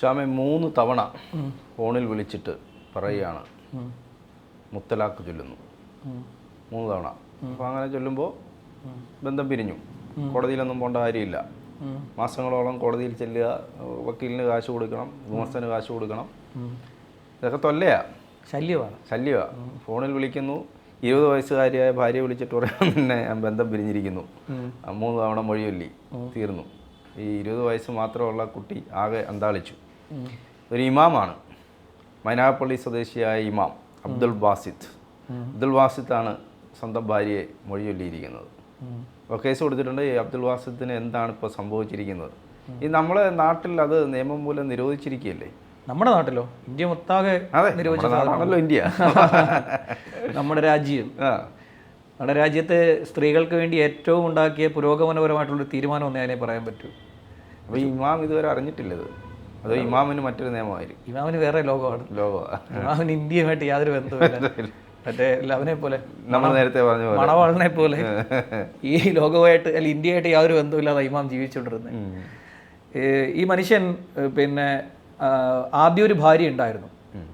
ശ്യാമെ മൂന്ന് തവണ ഫോണിൽ വിളിച്ചിട്ട് പറയുകയാണ്. മുത്തലാക്ക് ചൊല്ലുന്നു. മൂന്ന് തവണ. അപ്പോൾ അങ്ങനെ ചൊല്ലുമ്പോൾ ബന്ധം പിരിഞ്ഞു. കോടതിയിലൊന്നും പോകേണ്ട കാര്യമില്ല. മാസങ്ങളോളം കോടതിയിൽ ചെല്ലുക വക്കീലിന് കാശ് കൊടുക്കണം വിമർശന കാശ് കൊടുക്കണം. ഇതൊക്കെ തൊല്ലയാ. ശല്യമാണ്. ശല്യമാണ് ഫോണിൽ വിളിക്കുന്നു. ഇരുപത് വയസ്സുകാരിയായ ഭാര്യ വിളിച്ചിട്ട് പറയാൻ തന്നെ ഞാൻ ബന്ധം പിരിഞ്ഞിരിക്കുന്നു. മൂന്ന് തവണ മൊഴിയൊല്ലി തീർന്നു. ഈ ഇരുപത് വയസ്സ് മാത്രമുള്ള കുട്ടി ആകെ അന്താളിച്ചു. ഒരു ഇമാമാണ്. മൈനാപ്പള്ളി സ്വദേശിയായ ഇമാം അബ്ദുൽ വാസിദ്. അബ്ദുൽ ബാസിത്താണ് സ്വന്തം ഭാര്യയെ മൊഴിയൊല്ലിയിരിക്കുന്നത്. അപ്പോൾ കേസ് കൊടുത്തിട്ടുണ്ട് ഈ അബ്ദുൾ വാസിദ്ദിന് എന്താണ് ഇപ്പോൾ സംഭവിച്ചിരിക്കുന്നത്? ഈ നമ്മളെ നാട്ടിൽ അത് നിയമം മൂലം നിരോധിച്ചിരിക്കുകയല്ലേ? നമ്മുടെ നാട്ടിലോ? ഇന്ത്യ മൊത്താകെ നിരോധിച്ച ഇന്ത്യ. നമ്മുടെ രാജ്യം. ആ. നമ്മുടെ രാജ്യത്തെ സ്ത്രീകൾക്ക് വേണ്ടി ഏറ്റവും ഉണ്ടാക്കിയ പുരോഗമനപരമായിട്ടുള്ളൊരു തീരുമാനം ഒന്നേ അതിനെ പറയാൻ പറ്റൂ. അപ്പോൾ ഈ ഇമാം ഇതുവരെ അറിഞ്ഞിട്ടില്ലത്. അതോ ഇമാമിന് മറ്റൊരു നിയമമായിരിക്കും. ഇമാമിന് വേറെ ലോകമാണ്. ലോകമാണ് ഇമാമിന് ഇന്ത്യയുമായിട്ട് യാതൊരു ബന്ധവുമില്ല. മറ്റേ ലവനെ പോലെ നമ്മൾ നേരത്തെ പറഞ്ഞു മണവാളനെ പോലെ ഈ ലോകവുമായിട്ട് അല്ല ഇന്ത്യയായിട്ട് യാതൊരു ബന്ധമില്ലാതെ ഇമാം ജീവിച്ചുകൊണ്ടിരുന്നത്. ഈ മനുഷ്യൻ പിന്നെ ആദ്യം ഒരു ഭാര്യ ഉണ്ടായിരുന്നു.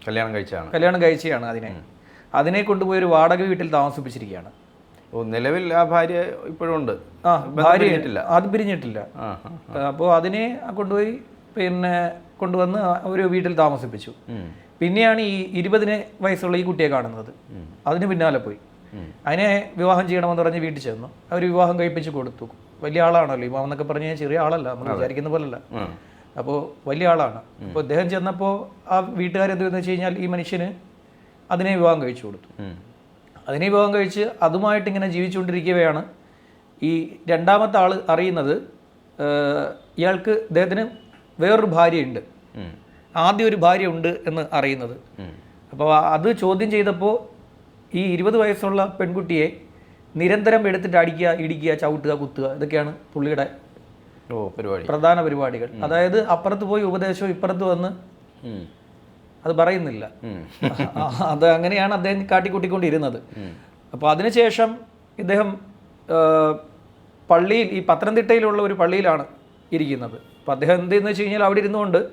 കല്യാണം കഴിച്ചാണ് കല്യാണം കഴിച്ചതാണ് അതിനെ. അതിനെ കൊണ്ടുപോയി ഒരു വാടക വീട്ടിൽ താമസിപ്പിച്ചിരിക്കുകയാണ്. നിലവിൽ ആ ഭാര്യ ഇപ്പോഴും ഉണ്ട്. ആ ഭാര്യ അത് പിരിഞ്ഞിട്ടില്ല. അപ്പോൾ അതിനെ കൊണ്ടുപോയി പിന്നെ കൊണ്ടുവന്ന് ഒരു വീട്ടിൽ താമസിപ്പിച്ചു. പിന്നെയാണ് ഈ ഇരുപതിന് വയസ്സുള്ള ഈ കുട്ടിയെ കാണുന്നത്. അതിന് പിന്നാലെ പോയി. അതിനെ വിവാഹം ചെയ്യണമെന്ന് പറഞ്ഞ് വീട്ടിൽ ചെന്നു. അവർ വിവാഹം കഴിപ്പിച്ച് കൊടുത്തു. വലിയ ആളാണല്ലോ ഇമാം എന്നൊക്കെ പറഞ്ഞ് ചെറിയ ആളല്ല നമ്മൾ വിചാരിക്കുന്ന പോലല്ല. അപ്പോൾ വലിയ ആളാണ്. അപ്പോൾ അദ്ദേഹം ചെന്നപ്പോൾ ആ വീട്ടുകാരെന്തെന്ന് വെച്ച് കഴിഞ്ഞാൽ ഈ മനുഷ്യന് അതിനെ വിവാഹം കഴിച്ചു കൊടുത്തു. അതിനെ വിവാഹം കഴിച്ച് അതുമായിട്ട് ഇങ്ങനെ ജീവിച്ചുകൊണ്ടിരിക്കുകയാണ് ഈ രണ്ടാമത്തെ ആൾ അറിയുന്നത്. ഇയാൾക്ക് ഇദ്ദേഹത്തിന് വേറൊരു ഭാര്യയുണ്ട്. ആദ്യം ഒരു ഭാര്യ ഉണ്ട് എന്ന് അറിയുന്നത്. അപ്പോൾ അത് ചോദ്യം ചെയ്തപ്പോൾ ഈ ഇരുപത് വയസ്സുള്ള പെൺകുട്ടിയെ നിരന്തരം എടുത്തിട്ട് അടിക്കുക ഇടിക്കുക ചവിട്ടുക കുത്തുക ഇതൊക്കെയാണ് പുള്ളിയുടെ പരിപാടി. പ്രധാന പരിപാടികൾ. അതായത് അപ്പുറത്ത് പോയി ഉപദേശവും ഇപ്പുറത്ത് വന്ന് അത് പറയുന്നില്ല. അത് അങ്ങനെയാണ് അദ്ദേഹം കാട്ടിക്കൂട്ടിക്കൊണ്ടിരുന്നത്. അപ്പോൾ അതിനുശേഷം ഇദ്ദേഹം പള്ളിയിൽ ഈ പത്തനംതിട്ടയിലുള്ള ഒരു പള്ളിയിലാണ് ഇരിക്കുന്നത്. അപ്പോൾ അദ്ദേഹം എന്തെന്ന് വെച്ച് കഴിഞ്ഞാൽ അവിടെ ഇരുന്നുകൊണ്ട്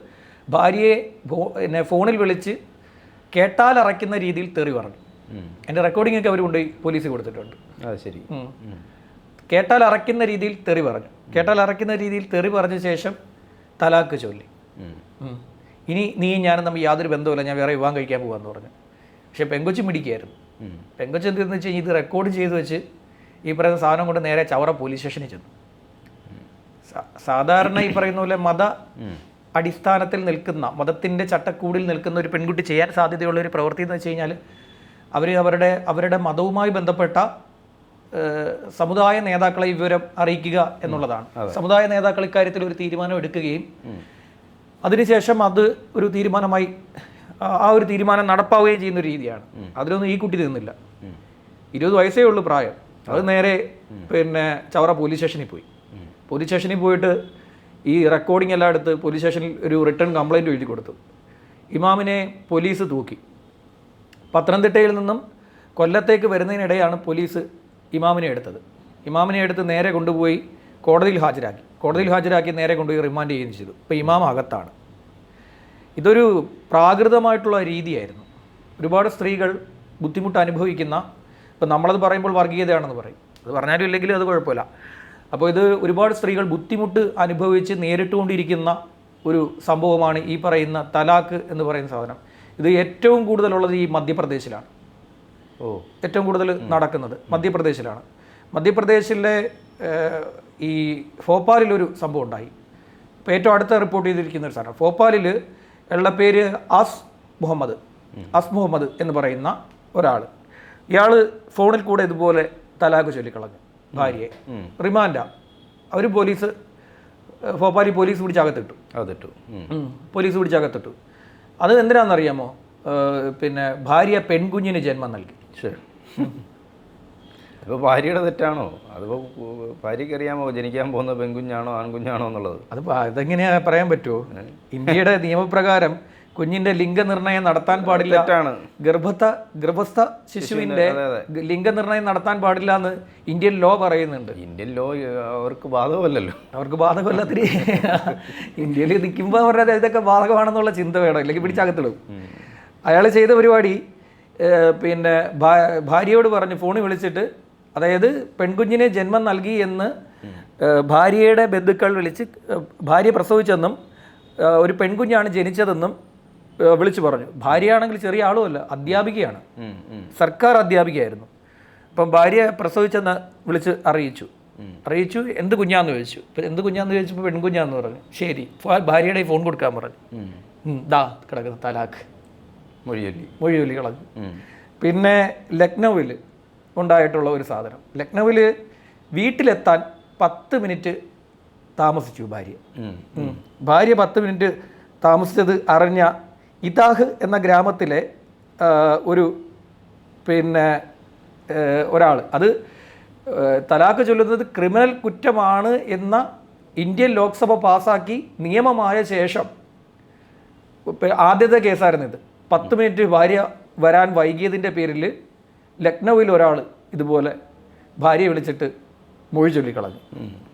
ഭാര്യയെ പിന്നെ ഫോണിൽ വിളിച്ച് കേട്ടാലറയ്ക്കുന്ന രീതിയിൽ തെറി പറഞ്ഞു. എന്റെ റെക്കോർഡിംഗ് ഒക്കെ അവർ കൊണ്ടുപോയി പോലീസ് കൊടുത്തിട്ടുണ്ട്. അത് ശരി. കേട്ടാൽ അറയ്ക്കുന്ന രീതിയിൽ തെറി പറഞ്ഞു. കേട്ടാൽ അറയ്ക്കുന്ന രീതിയിൽ തെറി പറഞ്ഞ ശേഷം തലാക്ക് ചൊല്ലി. ഇനി നീ ഞാനും തമ്മിൽ യാതൊരു ബന്ധവുമില്ല ഞാൻ വേറെ വിവാഹം കഴിക്കാൻ പോകാമെന്ന് പറഞ്ഞു. പക്ഷേ പെങ്കൊച്ച് മിടിക്കായിരുന്നു. ഉം. പെങ്കൊച്ച് എന്തെന്ന് വെച്ച് കഴിഞ്ഞാൽ ഇത് റെക്കോർഡ് ചെയ്ത് വെച്ച് ഈ പറയുന്ന സാധനം കൊണ്ട് നേരെ ചവറ പോലീസ് സ്റ്റേഷനിൽ ചെന്നു. സാധാരണ ഈ പറയുന്ന പോലെ മത അടിസ്ഥാനത്തിൽ നിൽക്കുന്ന മതത്തിന്റെ ചട്ടക്കൂടിൽ നിൽക്കുന്ന ഒരു പെൺകുട്ടി ചെയ്യാൻ സാധ്യതയുള്ള ഒരു പ്രവൃത്തി എന്ന് വെച്ച് കഴിഞ്ഞാൽ അവർ അവരുടെ അവരുടെ മതവുമായി ബന്ധപ്പെട്ട സമുദായ നേതാക്കളെ വിവരം അറിയിക്കുക എന്നുള്ളതാണ്. സമുദായ നേതാക്കൾ ഇക്കാര്യത്തിൽ ഒരു തീരുമാനം എടുക്കുകയും അതിനുശേഷം അത് ഒരു തീരുമാനമായി ആ- ഒരു തീരുമാനം നടപ്പാവുകയും ചെയ്യുന്ന ഒരു രീതിയാണ് അതിലൊന്നും ഈ കുട്ടി നിന്നില്ല. ഇരുപത് വയസ്സേ ഉള്ളൂ പ്രായം. അത് നേരെ പിന്നെ ചവറ പോലീസ് സ്റ്റേഷനിൽ പോയി. പോലീസ് സ്റ്റേഷനിൽ പോയിട്ട് ഈ റെക്കോർഡിംഗ് എല്ലാം എടുത്ത് പോലീസ് സ്റ്റേഷനിൽ ഒരു റിട്ടേൺ കംപ്ലയിന്റ് എഴുതി കൊടുത്തു. ഇമാമിനെ പോലീസ് തൂക്കി. പത്തനംതിട്ടയിൽ നിന്നും കൊല്ലത്തേക്ക് വരുന്നതിനിടെയാണ് പോലീസ് ഇമാമിനെ എടുത്തത്. ഇമാമിനെ എടുത്ത് നേരെ കൊണ്ടുപോയി കോടതിയിൽ ഹാജരാക്കി. കോടതിയിൽ ഹാജരാക്കി നേരെ കൊണ്ടുപോയി റിമാൻഡ് ചെയ്യുകയും ചെയ്തു. ഇപ്പോൾ ഇമാം അകത്താണ്. ഇതൊരു പ്രാകൃതമായിട്ടുള്ള രീതിയായിരുന്നു. ഒരുപാട് സ്ത്രീകൾ ബുദ്ധിമുട്ട് അനുഭവിക്കുന്ന ഇപ്പം നമ്മളത് പറയുമ്പോൾ വർഗീയതയാണെന്ന് പറയും. അത് പറഞ്ഞാലും ഇല്ലെങ്കിലും അത് കുഴപ്പമില്ല. അപ്പോൾ ഇത് ഒരുപാട് സ്ത്രീകൾ ബുദ്ധിമുട്ട് അനുഭവിച്ച് നേരിട്ടുകൊണ്ടിരിക്കുന്ന ഒരു സംഭവമാണ് ഈ പറയുന്ന തലാക്ക് എന്ന് പറയുന്ന സാധനം. ഇത് ഏറ്റവും കൂടുതലുള്ളത് ഈ മധ്യപ്രദേശിലാണ്. ഓ. ഏറ്റവും കൂടുതൽ നടക്കുന്നത് മധ്യപ്രദേശിലാണ്. മധ്യപ്രദേശിലെ ഈ ഭോപ്പാലിലൊരു സംഭവം ഉണ്ടായി. ഇപ്പോൾ ഏറ്റവും അടുത്ത റിപ്പോർട്ട് ചെയ്തിരിക്കുന്ന ഒരു സാധനം. ഭോപ്പാലിൽ ഉള്ള പേര് അസ് മുഹമ്മദ്. അസ് മുഹമ്മദ് എന്ന് പറയുന്ന ഒരാൾ ഇയാൾ ഫോണിൽ കൂടെ ഇതുപോലെ തലാഖ് ചൊല്ലിക്കളഞ്ഞു. ഭാര്യയെ. റിമാൻഡാ. അവർ പോലീസ് ഭോപ്പാലി പോലീസ് പിടിച്ചകത്തിട്ടു. അകത്തിട്ടു. അതിട്ടു. പോലീസ് പിടിച്ചകത്തിട്ടു. അത് എന്തിനാണെന്നറിയാമോ പിന്നെ ഭാര്യ പെൺകുഞ്ഞിന് ജന്മം നൽകി. ശരി. അപ്പോൾ ഭാര്യയുടെ തെറ്റാണോ? അതിപ്പോൾ ഭാര്യയ്ക്ക് അറിയാമോ ജനിക്കാൻ പോകുന്ന പെൺകുഞ്ഞാണോ ആൺകുഞ്ഞാണോ എന്നുള്ളത്? അത് അതെങ്ങനെയാ പറയാൻ പറ്റുമോ ഇന്ത്യയുടെ നിയമപ്രകാരം കുഞ്ഞിന്റെ ലിംഗനിർണയം നടത്താൻ പാടില്ല. ഗർഭത്ത ഗർഭസ്ഥ ഗർഭസ്ഥ ശിശുവിന്റെ. ലിംഗനിർണയം നടത്താൻ പാടില്ല എന്ന് ഇന്ത്യൻ ലോ പറയുന്നുണ്ട്. ഇന്ത്യൻ ലോ അവർക്ക് ബാധകമല്ലല്ലോ. അവർക്ക് ബാധകമല്ലാത്ത ഇന്ത്യയിൽ നിൽക്കുമ്പോൾ അവരുടെ ഇതൊക്കെ ബാധകമാണെന്നുള്ള ചിന്ത വേണം. അല്ലെങ്കിൽ പിടിച്ചകത്തിടും അയാൾ ചെയ്ത പരിപാടി പിന്നെ ഭാര്യയോട് പറഞ്ഞു ഫോണിൽ വിളിച്ചിട്ട് അതായത് പെൺകുഞ്ഞിനെ ജന്മം നൽകി എന്ന് ഭാര്യയുടെ ബന്ധുക്കൾ വിളിച്ച് ഭാര്യ പ്രസവിച്ചെന്നും ഒരു പെൺകുഞ്ഞാണ് ജനിച്ചതെന്നും വിളിച്ചു പറഞ്ഞു. ഭാര്യയാണെങ്കിൽ ചെറിയ ആളുമല്ല അധ്യാപികയാണ്. സർക്കാർ അധ്യാപികയായിരുന്നു. അപ്പം ഭാര്യ പ്രസവിച്ചെന്ന് വിളിച്ച് അറിയിച്ചു. അറിയിച്ചു എന്ത് കുഞ്ഞാന്ന് ചോദിച്ചു? എന്ത് കുഞ്ഞാന്ന് ചോദിച്ചപ്പോൾ പെൺകുഞ്ഞാന്ന് പറഞ്ഞു. ശരി ഭാര്യയുടെ ഫോൺ കൊടുക്കാൻ പറഞ്ഞു. ദാ കിടക്കുന്ന തലാഖ്. മൊഴിയൊല്ലി. മൊഴിയൊലി കളഞ്ഞു. പിന്നെ ലക്നൗവിൽ ഉണ്ടായിട്ടുള്ള ഒരു സാധനം. ലക്നൗവിൽ വീട്ടിലെത്താൻ പത്ത് മിനിറ്റ് താമസിച്ചു ഭാര്യ. ഭാര്യ പത്ത് മിനിറ്റ് താമസിച്ചത് അറിഞ്ഞ ഇതാഹ് എന്ന ഗ്രാമത്തിലെ ഒരു പിന്നെ ഒരാൾ അത് തലാഖ് ചൊല്ലുന്നത് ക്രിമിനൽ കുറ്റമാണ് എന്ന ഇന്ത്യൻ ലോക്സഭ പാസാക്കി നിയമമായ ശേഷം ആദ്യത്തെ കേസായിരുന്നു ഇത്. പത്ത് മിനിറ്റ് ഭാര്യ വരാൻ വൈകിയതിന്റെ പേരിൽ ലക്നൗവിൽ ഒരാൾ ഇതുപോലെ ഭാര്യയെ വിളിച്ചിട്ട് മൊഴി ചൊല്ലിക്കളഞ്ഞു.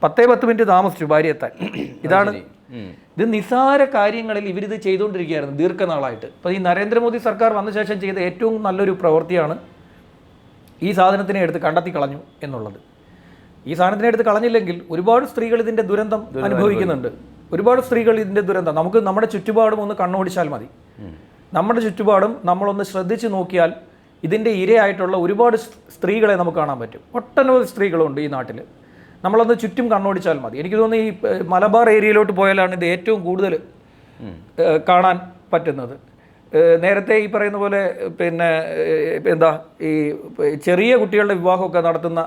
പത്തേ പത്ത് മിനിറ്റ് താമസിച്ചു ഭാര്യ എത്താൻ ഇതാണ്. ഇത് നിസാര കാര്യങ്ങളിൽ ഇവരിത് ചെയ്തുകൊണ്ടിരിക്കുകയായിരുന്നു ദീർഘനാളായിട്ട്. അപ്പോൾ ഈ നരേന്ദ്രമോദി സർക്കാർ വന്ന ശേഷം ചെയ്ത ഏറ്റവും നല്ലൊരു പ്രവൃത്തിയാണ് ഈ സാധനത്തിനെ എടുത്ത് കണ്ടെത്തി കളഞ്ഞു എന്നുള്ളത്. ഈ സാധനത്തിനെ എടുത്ത് കളഞ്ഞില്ലെങ്കിൽ ഒരുപാട് സ്ത്രീകൾ ഇതിന്റെ ദുരന്തം അനുഭവിക്കുന്നുണ്ട്. ഒരുപാട് സ്ത്രീകൾ ഇതിന്റെ ദുരന്തം. നമുക്ക് നമ്മുടെ ചുറ്റുപാടും ഒന്ന് കണ്ണോടിച്ചാൽ മതി. നമ്മുടെ ചുറ്റുപാടും നമ്മളൊന്ന് ശ്രദ്ധിച്ച് നോക്കിയാൽ ഇതിന്റെ ഇരയായിട്ടുള്ള ഒരുപാട് സ്ത്രീകളെ നമുക്ക് കാണാൻ പറ്റും. ഒട്ടനവധി സ്ത്രീകളുണ്ട് ഈ നാട്ടിൽ നമ്മളൊന്ന് ചുറ്റും കണ്ണോടിച്ചാൽ മതി. എനിക്ക് തോന്നുന്നു ഈ മലബാർ ഏരിയയിലോട്ട് പോയാലാണ് ഇത് ഏറ്റവും കൂടുതൽ കാണാൻ പറ്റുന്നത്. നേരത്തെ ഈ പറയുന്ന പോലെ പിന്നെ എന്താ ഈ ചെറിയ കുട്ടികളുടെ വിവാഹമൊക്കെ നടത്തുന്ന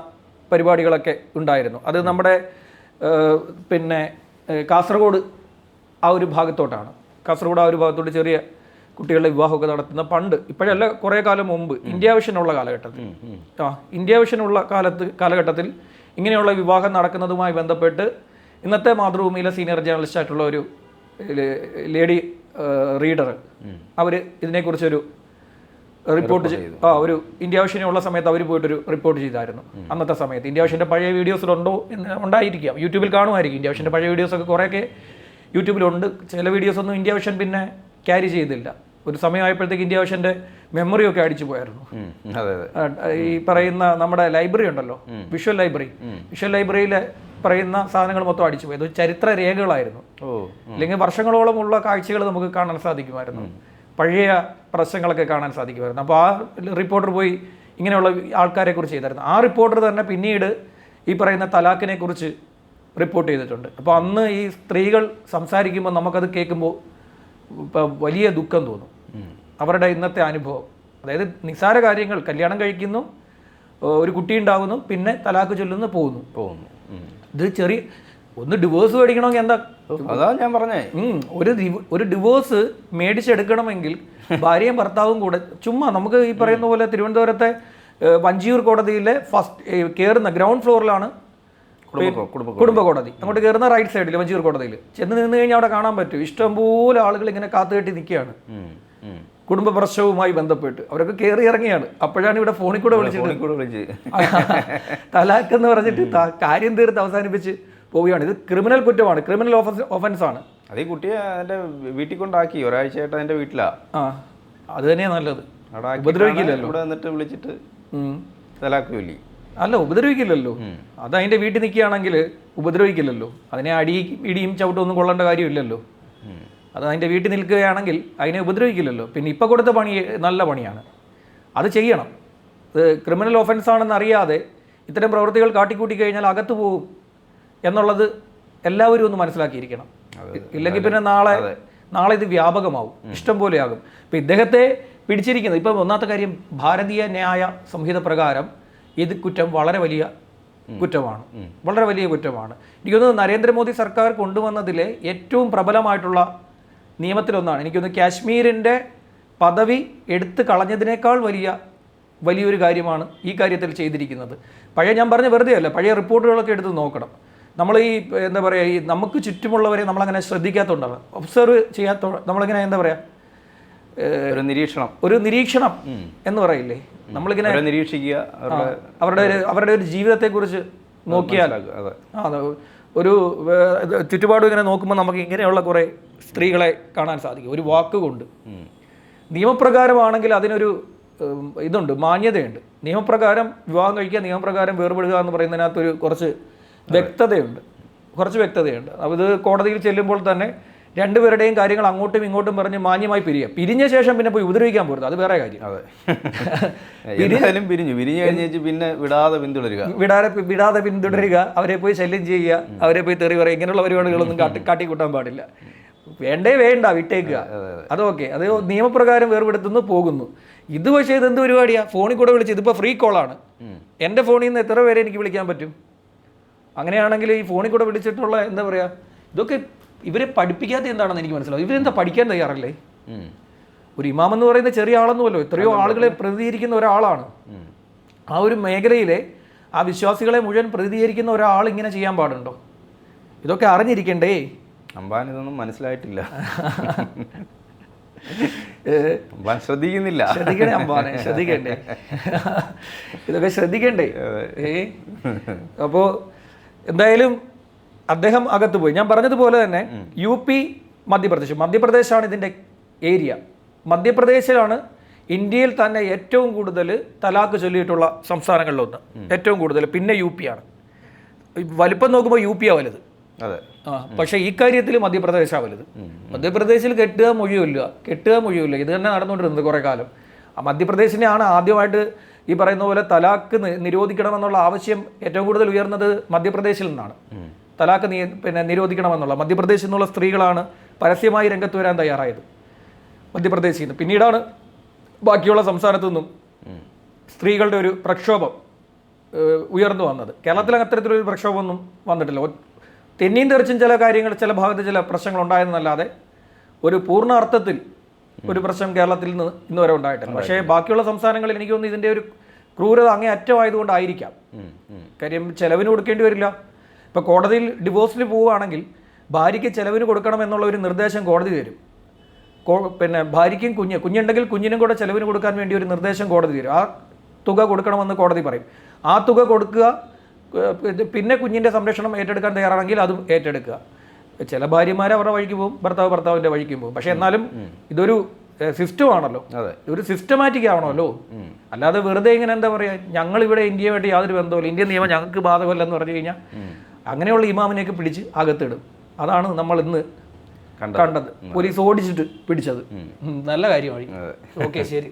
പരിപാടികളൊക്കെ ഉണ്ടായിരുന്നു. അത് നമ്മുടെ പിന്നെ കാസർഗോഡ് ആ ഒരു ഭാഗത്തോട്ടാണ്. കാസർഗോഡ് ആ ഒരു ഭാഗത്തോട്ട് ചെറിയ കുട്ടികളുടെ വിവാഹമൊക്കെ നടത്തുന്ന പണ്ട് ഇപ്പോഴല്ല കുറേ കാലം മുമ്പ് ഇന്ത്യ വിഷനുള്ള കാലഘട്ടത്തിൽ. ആ ഇന്ത്യ വിഷനുള്ള കാലത്ത് കാലഘട്ടത്തിൽ ഇങ്ങനെയുള്ള വിവാഹം നടക്കുന്നതുമായി ബന്ധപ്പെട്ട് ഇന്നത്തെ മാതൃഭൂമിയിലെ സീനിയർ ജേർണലിസ്റ്റ് ആയിട്ടുള്ള ഒരു ലേഡി റീഡർ അവർ ഇതിനെക്കുറിച്ചൊരു റിപ്പോർട്ട് ചെയ്തു. ആ ഒരു ഇന്ത്യ വിഷനുള്ള സമയത്ത് അവർ പോയിട്ടൊരു റിപ്പോർട്ട് ചെയ്തായിരുന്നു. അന്നത്തെ സമയത്ത്. ഇന്ത്യ വിഷന്റെ പഴയ വീഡിയോസിലുണ്ടോ എന്ന് ഉണ്ടായിരിക്കാം. യൂട്യൂബിൽ കാണുമായിരിക്കും. ഇന്ത്യ വിഷന്റെ പഴയ വീഡിയോസൊക്കെ കുറേയൊക്കെ യൂട്യൂബിലുണ്ട് ചില വീഡിയോസൊന്നും ഇന്ത്യ വിഷൻ പിന്നെ ക്യാരി ചെയ്തില്ല. ഒരു സമയമായപ്പോഴത്തേക്ക് ഇന്ത്യ വിഷന്റെ മെമ്മറിയൊക്കെ അടിച്ചു പോയായിരുന്നു. ഈ പറയുന്ന നമ്മുടെ ലൈബ്രറി ഉണ്ടല്ലോ വിഷ്വൽ ലൈബ്രറി. വിഷ്വൽ ലൈബ്രറിയിലെ പറയുന്ന സാധനങ്ങൾ മൊത്തം അടിച്ചു പോയത് ചരിത്ര രേഖകളായിരുന്നു. അല്ലെങ്കിൽ വർഷങ്ങളോളം ഉള്ള കാഴ്ചകൾ നമുക്ക് കാണാൻ സാധിക്കുമായിരുന്നു. പഴയ പ്രശ്നങ്ങളൊക്കെ കാണാൻ സാധിക്കുമായിരുന്നു. അപ്പോൾ ആ റിപ്പോർട്ടർ പോയി ഇങ്ങനെയുള്ള ആൾക്കാരെ കുറിച്ച് ചെയ്തായിരുന്നു. ആ റിപ്പോർട്ടർ തന്നെ പിന്നീട് ഈ പറയുന്ന തലാഖിനെ കുറിച്ച് റിപ്പോർട്ട് ചെയ്തിട്ടുണ്ട്. അപ്പോൾ അന്ന് ഈ സ്ത്രീകൾ സംസാരിക്കുമ്പോൾ നമുക്കത് കേൾക്കുമ്പോൾ വലിയ ദുഃഖം തോന്നും. അവരുടെ ഇന്നത്തെ അനുഭവം. അതായത് നിസ്സാര കാര്യങ്ങൾ കല്യാണം കഴിക്കുന്നു ഒരു കുട്ടി ഉണ്ടാകുന്നു പിന്നെ തലാക്ക് ചൊല്ലുന്നു പോകുന്നു. പോകുന്നു. ഇത് ചെറിയ ഒന്ന് ഡിവോഴ്സ് മേടിക്കണമെങ്കിൽ എന്താ? അതാ ഞാൻ പറഞ്ഞേ. ഒരു ഒരു ഡിവോഴ്സ് മേടിച്ചെടുക്കണമെങ്കിൽ ഭാര്യയും ഭർത്താവും കൂടെ ചുമ്മാ നമുക്ക് ഈ പറയുന്ന പോലെ തിരുവനന്തപുരത്തെ വഞ്ചിയൂർ കോടതിയിലെ ഫസ്റ്റ് കയറുന്ന ഗ്രൗണ്ട് ഫ്ലോറിലാണ് കുടുംബ കോടതി. അങ്ങോട്ട് കയറുന്ന റൈറ്റ് സൈഡിൽ വഞ്ചിയൂർ കോടതിയിൽ ചെന്ന് നിന്ന് കഴിഞ്ഞാൽ അവിടെ കാണാൻ പറ്റും. ഇഷ്ടംപോലെ ആളുകൾ ഇങ്ങനെ കാത്തുകെട്ടി നിൽക്കുകയാണ്. കുടുംബ പ്രശ്നവുമായി ബന്ധപ്പെട്ട്. അവരൊക്കെ കയറി ഇറങ്ങിയാണ്. അപ്പോഴാണ് ഇവിടെ ഫോണിൽ കൂടെ വിളിച്ചിട്ട്. ഫോണിൽ തലാഖ് എന്ന് പറഞ്ഞിട്ട് കാര്യം തീർത്ത് അവസാനിപ്പിച്ച് പോവുകയാണ്. ഇത് ക്രിമിനൽ കുറ്റമാണ്. ക്രിമിനൽ ഓഫൻസ് ഓഫൻസ് ആണ് അത് ഈ കുട്ടിയെ അതിന്റെ വീട്ടിൽ കൊണ്ടാക്കി. ഒരാഴ്ചയായിട്ട് അതിന്റെ വീട്ടിലാ. ആ അത് തന്നെയാണ് നല്ലത്. ഉപദ്രവിക്കില്ലല്ലോ. ഇവിടെ വന്നിട്ട് വിളിച്ചിട്ട് ഉം. തലാക്ക് അല്ല ഉപദ്രവിക്കില്ലല്ലോ. അത് അതിന്റെ വീട്ടിൽ നിൽക്കുകയാണെങ്കിൽ ഉപദ്രവിക്കില്ലല്ലോ. അതിനെ അടി ഇടിയും ചവിട്ടൊന്നും കൊള്ളേണ്ട കാര്യമില്ലല്ലോ. അത് അതിന്റെ വീട്ടിൽ നിൽക്കുകയാണെങ്കിൽ അതിനെ ഉപദ്രവിക്കില്ലല്ലോ. പിന്നെ ഇപ്പോൾ കൊടുത്ത പണി നല്ല പണിയാണ്. അത് ചെയ്യണം. ഇത് ക്രിമിനൽ ഒഫൻസ് ആണെന്ന് അറിയാതെ ഇത്തരം പ്രവൃത്തികൾ കാട്ടിക്കൂട്ടി കഴിഞ്ഞാൽ അകത്തു പോകും എന്നുള്ളത് എല്ലാവരും ഒന്ന് മനസ്സിലാക്കിയിരിക്കണം. ഇല്ലെങ്കിൽ പിന്നെ നാളെ നാളെ ഇത് വ്യാപകമാവും. ഇഷ്ടം പോലെയാകും ഇപ്പം ഇദ്ദേഹത്തെ പിടിച്ചിരിക്കുന്നത് ഇപ്പം ഒന്നാമത്തെ കാര്യം ഭാരതീയ ന്യായ സംഹിത പ്രകാരം ഇത് കുറ്റം വളരെ വലിയ കുറ്റമാണ്. വളരെ വലിയ കുറ്റമാണ്. എനിക്ക് തോന്നുന്നു നരേന്ദ്രമോദി സർക്കാർ കൊണ്ടുവന്നതിലെ ഏറ്റവും പ്രബലമായിട്ടുള്ള നിയമത്തിലൊന്നാണ്. എനിക്കൊന്ന് കാശ്മീരിന്റെ പദവി എടുത്തു കളഞ്ഞതിനേക്കാൾ വലിയ വലിയൊരു കാര്യമാണ് ഈ കാര്യത്തിൽ ചെയ്തിരിക്കുന്നത്. പഴയ ഞാൻ പറഞ്ഞ വെറുതെ അല്ല പഴയ റിപ്പോർട്ടുകളൊക്കെ എടുത്ത് നോക്കണം. നമ്മൾ ഈ എന്താ പറയുക ഈ നമുക്ക് ചുറ്റുമുള്ളവരെ നമ്മളങ്ങനെ ശ്രദ്ധിക്കാത്തതുകൊണ്ടാണ് ഒബ്സർവ് ചെയ്യാത്ത നമ്മളിങ്ങനെ എന്താ പറയുക ഒരു നിരീക്ഷണം. ഒരു നിരീക്ഷണം എന്ന് പറയില്ലേ? നമ്മളിങ്ങനെ നിരീക്ഷിക്കുക അവരുടെ അവരുടെ ഒരു അവരുടെ ഒരു ജീവിതത്തെക്കുറിച്ച് നോക്കിയാൽ അത്. ഒരു ചുറ്റുപാടും ഇങ്ങനെ നോക്കുമ്പോൾ നമുക്ക് ഇങ്ങനെയുള്ള കുറേ സ്ത്രീകളെ കാണാൻ സാധിക്കും. ഒരു വാക്കുകൊണ്ട്. കൊണ്ട് നിയമപ്രകാരമാണെങ്കിൽ അതിനൊരു ഇതുണ്ട് മാന്യതയുണ്ട്. നിയമപ്രകാരം വിവാഹം കഴിക്കുക നിയമപ്രകാരം വേർപെടുക എന്ന് പറയുന്നതിനകത്തൊരു കുറച്ച് വ്യക്തതയുണ്ട്. കുറച്ച് വ്യക്തതയുണ്ട്. അപ്പോൾ ഇത് കോടതിയിൽ ചെല്ലുമ്പോൾ തന്നെ രണ്ടുപേരുടെയും കാര്യങ്ങൾ അങ്ങോട്ടും ഇങ്ങോട്ടും പറഞ്ഞ് മാന്യമായി പിരിയുക. പിരിഞ്ഞ ശേഷം പിന്നെ പോയി ഉപദ്രവിക്കാൻ പോരുത്. അത് വേറെ കാര്യം. അതെ. എന്തായാലും പിരിഞ്ഞു പിരിഞ്ഞു. കഴിഞ്ഞേച്ച് പിന്നെ വിടാതെ പിന്തുടരുക. വിടാതെ വിടാതെ പിന്തുടരുക അവരെ പോയി ശല്യം ചെയ്യുക അവരെ പോയി തെറി പറയുക ഇങ്ങനെയുള്ള പരിപാടികളൊന്നും കാട്ടി കാട്ടിക്കൂട്ടാൻ പാടില്ല. വേണ്ടേ വേണ്ട വിട്ടേക്കുക. അതൊക്കെ അത് നിയമപ്രകാരം വേർപെടുത്തുന്നു പോകുന്നു. ഇത് പക്ഷേ ഇതെന്ത് പരിപാടിയാ? ഫോണിൽ കൂടെ വിളിച്ച് ഇതിപ്പോൾ ഫ്രീ കോളാണ് എന്റെ ഫോണിൽ നിന്ന് എത്ര പേരെ എനിക്ക് വിളിക്കാൻ പറ്റും? അങ്ങനെയാണെങ്കിൽ ഈ ഫോണിൽ കൂടെ വിളിച്ചിട്ടുള്ള എന്താ പറയുക ഇതൊക്കെ ഇവരെ പഠിപ്പിക്കാത്ത എന്താണെന്ന് എനിക്ക് മനസ്സിലാവും. ഇവരെന്താ പഠിക്കാൻ തയ്യാറല്ലേ? ഒരു ഇമാം എന്ന് പറയുന്ന ചെറിയ ആളൊന്നുമല്ലോ എത്രയോ ആളുകളെ പ്രതികരിക്കുന്ന ഒരാളാണ്. ആ ഒരു മേഖലയിലെ ആ വിശ്വാസികളെ മുഴുവൻ പ്രതികരിക്കുന്ന ഒരാൾ ഇങ്ങനെ ചെയ്യാൻ പാടുണ്ടോ? ഇതൊക്കെ അറിഞ്ഞിരിക്കണ്ടേ? അമ്പാൻ ഇതൊന്നും മനസ്സിലായിട്ടില്ല. അമ്പാൻ ശ്രദ്ധിക്കുന്നില്ല. ശ്രദ്ധിക്കണേ അമ്പാനെ ശ്രദ്ധിക്കണ്ടേ. ഇതൊക്കെ ശ്രദ്ധിക്കണ്ടേ? ഏ? അപ്പോൾ എന്തായാലും അദ്ദേഹം അകത്ത് പോയി ഞാൻ പറഞ്ഞതുപോലെ തന്നെ യു പി മധ്യപ്രദേശ്. മധ്യപ്രദേശാണ് ഇതിന്റെ ഏരിയ. മധ്യപ്രദേശിലാണ് ഇന്ത്യയിൽ തന്നെ ഏറ്റവും കൂടുതൽ തലാക്ക് ചൊല്ലിയിട്ടുള്ള സംസ്ഥാനങ്ങളിലൊന്ന്. ഏറ്റവും കൂടുതൽ. പിന്നെ യു പി ആണ്. വലിപ്പം നോക്കുമ്പോൾ യു പിയാണ് വലുത് അതെ. ആ പക്ഷേ ഈ കാര്യത്തിൽ മധ്യപ്രദേശാണ് വലുത് മധ്യപ്രദേശിൽ കെട്ടുക മൊഴിയില്ല കെട്ടുക മൊഴിയില്ല ഇത് തന്നെ നടന്നുകൊണ്ടിരുന്നത് കുറേ കാലം. ആ മധ്യപ്രദേശിനെയാണ് ആദ്യമായിട്ട് ഈ പറയുന്ന പോലെ തലാക്ക് നിരോധിക്കണമെന്നുള്ള ആവശ്യം ഏറ്റവും കൂടുതൽ ഉയർന്നത് മധ്യപ്രദേശിൽ നിന്നാണ്. തലാക്ക് നീ പിന്നെ നിരോധിക്കണമെന്നുള്ള മധ്യപ്രദേശിൽ നിന്നുള്ള സ്ത്രീകളാണ് പരസ്യമായി രംഗത്ത് വരാൻ തയ്യാറായത്. മധ്യപ്രദേശിൽ നിന്ന്. പിന്നീടാണ് ബാക്കിയുള്ള സംസ്ഥാനത്തു നിന്നും സ്ത്രീകളുടെ ഒരു പ്രക്ഷോഭം ഉയർന്നു വന്നത്. കേരളത്തിൽ അത്തരത്തിലൊരു പ്രക്ഷോഭമൊന്നും വന്നിട്ടില്ല. തെന്നീൻ തെന്നിയും തെറിച്ചും ചില കാര്യങ്ങൾ ചില ഭാഗത്ത് ചില പ്രശ്നങ്ങൾ ഉണ്ടായെന്നല്ലാതെ ഒരു പൂർണ അർത്ഥത്തിൽ ഒരു പ്രശ്നം കേരളത്തിൽ നിന്ന് ഇന്ന് വരെ ഉണ്ടായിട്ടില്ല. പക്ഷേ ബാക്കിയുള്ള സംസ്ഥാനങ്ങളിൽ എനിക്ക് തോന്നുന്നു ഇതിന്റെ ഒരു ക്രൂരത അങ്ങേ അറ്റമായതുകൊണ്ടായിരിക്കാം. കാര്യം ചെലവിന് കൊടുക്കേണ്ടി വരില്ല. ഇപ്പോൾ കോടതിയിൽ ഡിവോഴ്സിൽ പോവുകയാണെങ്കിൽ ഭാര്യയ്ക്ക് ചെലവിന് കൊടുക്കണം എന്നുള്ള ഒരു നിർദ്ദേശം കോടതി തരും. പിന്നെ ഭാര്യയ്ക്കും കുഞ്ഞ് കുഞ്ഞുണ്ടെങ്കിൽ കുഞ്ഞിനും കൂടെ ചെലവിന് കൊടുക്കാൻ വേണ്ടി ഒരു നിർദ്ദേശം കോടതി തരും. ആ തുക കൊടുക്കണമെന്ന് കോടതി പറയും. ആ തുക കൊടുക്കുക പിന്നെ കുഞ്ഞിന്റെ സംരക്ഷണം ഏറ്റെടുക്കാൻ തയ്യാറാണെങ്കിൽ അതും ഏറ്റെടുക്കുക. ചില ഭാര്യമാർ അവരുടെ വഴിക്ക് പോകും ഭർത്താവ് ഭർത്താവിന്റെ വഴിക്ക് പോകും. പക്ഷേ എന്നാലും ഇതൊരു സിസ്റ്റം ആണല്ലോ. അതെ. ഒരു സിസ്റ്റമാറ്റിക് ആവണമല്ലോ. അല്ലാതെ വെറുതെ ഇങ്ങനെ എന്താ പറയുക ഞങ്ങൾ ഇവിടെ ഇന്ത്യയുമായിട്ട് യാതൊരു ബന്ധവുമില്ല. ഇന്ത്യൻ നിയമം ഞങ്ങൾക്ക് ബാധകമല്ലെന്ന് പറഞ്ഞു കഴിഞ്ഞാൽ അങ്ങനെയുള്ള ഇമാമിനെയൊക്കെ പിടിച്ച് അകത്തിടും. അതാണ് നമ്മൾ ഇന്ന് കണ്ടത്. പോലീസ് ഓടിച്ചിട്ട് പിടിച്ചത്. നല്ല കാര്യമായി ഓക്കെ ശരി.